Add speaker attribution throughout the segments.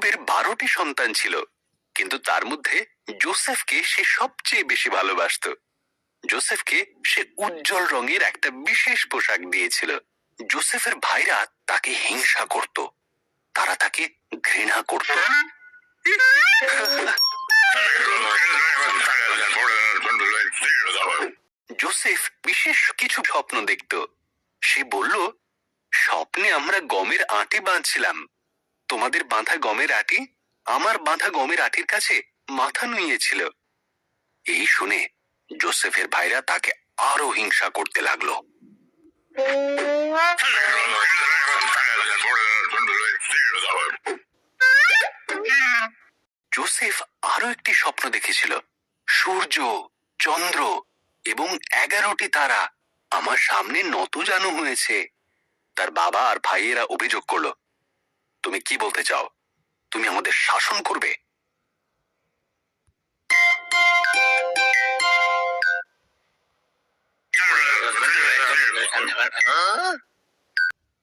Speaker 1: জাকবের বারোটি সন্তান ছিল, কিন্তু তার মধ্যে জোসেফকে সে সবচেয়ে বেশি ভালোবাসতো। জোসেফকে সে উজ্জ্বল রঙের একটা বিশেষ পোশাক দিয়েছিল। জোসেফের ভাইরা তাকে হিংসা করত। তারা তাকে ঘৃণা করত। জোসেফ বিশেষ কিছু স্বপ্ন দেখত। সে বলল, স্বপ্নে আমরা গমের আটি বাঁধছিলাম। তোমাদের বাঁধা গমের আটি? আমার বাঁধা গমের আটির কাছে মাথা নুইয়েছিল। এই শুনে জোসেফের ভাইরা তাকে আরও হিংসা করতে লাগল। জোসেফ আরও একটি স্বপ্ন দেখেছিল। সূর্য, চন্দ্র এবং এগারোটি তারা আমার সামনে নত জানু হয়েছে। তার বাবা আর ভাইয়েরা অভিযোগ করল তুমি কি বলতে চাও? তুমি আমাদের শাসন করবে?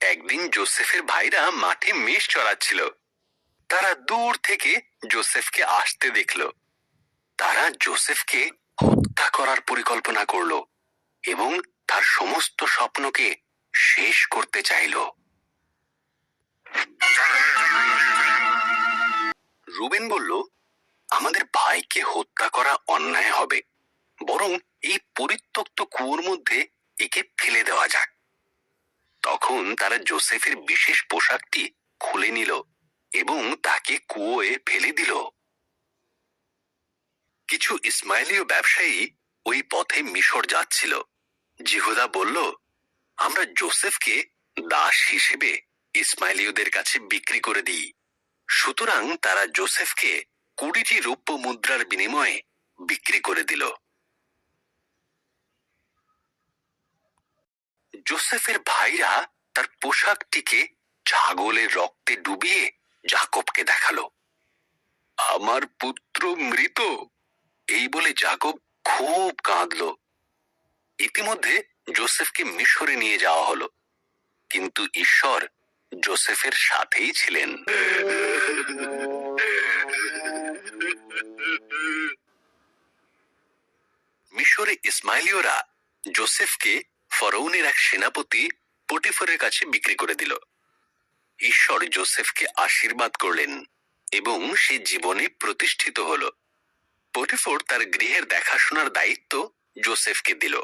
Speaker 1: একদিন জোসেফের ভাইরা মাঠে মেষ চড়াচ্ছিল। তারা দূর থেকে জোসেফকে আসতে দেখল। তারা জোসেফকে হত্যা করার পরিকল্পনা করল এবং তার সমস্ত স্বপ্নকে শেষ করতে চাইল। রুবেন বলল, আমাদের ভাইকে হত্যা করা অন্যায় হবে। বরং এই পরিত্যক্ত কুয়োর মধ্যে একে ফেলে দেওয়া যাক। তখন তারা জোসেফের বিশেষ পোশাকটি খুলে নিল এবং তাকে কুয়োয় ফেলে দিল। কিছু ইসমাইলীয় ব্যবসায়ী ওই পথে মিশর যাচ্ছিল। জিহুদা বলল, আমরা জোসেফকে দাস হিসেবে ইসমাইলীয়দের কাছে বিক্রি করে দিই। সুতরাং তারা জোসেফকে কুড়িটি রৌপ্য মুদ্রার বিনিময়ে বিক্রি করে দিল। জোসেফের ভাইরা তার পোশাকটিকে ছাগলের রক্তে ডুবিয়ে জাকবকে দেখাল। আমার পুত্র মৃত এই বলে জাকব খুব কাঁদল। ইতিমধ্যে জোসেফকে মিশরে নিয়ে যাওয়া হলো। কিন্তু ঈশ্বর জোসেফের সাথেই ছিলেন। মিশরে ইসমাইলীয়রা জোসেফকে ফরৌনের এক সেনাপতি পটিফরের কাছে বিক্রি করে দিল। ঈশ্বর জোসেফকে আশীর্বাদ করলেন এবং সে জীবনে প্রতিষ্ঠিত হল। পটিফর তার গৃহের দেখাশোনার দায়িত্ব জোসেফকে দিল।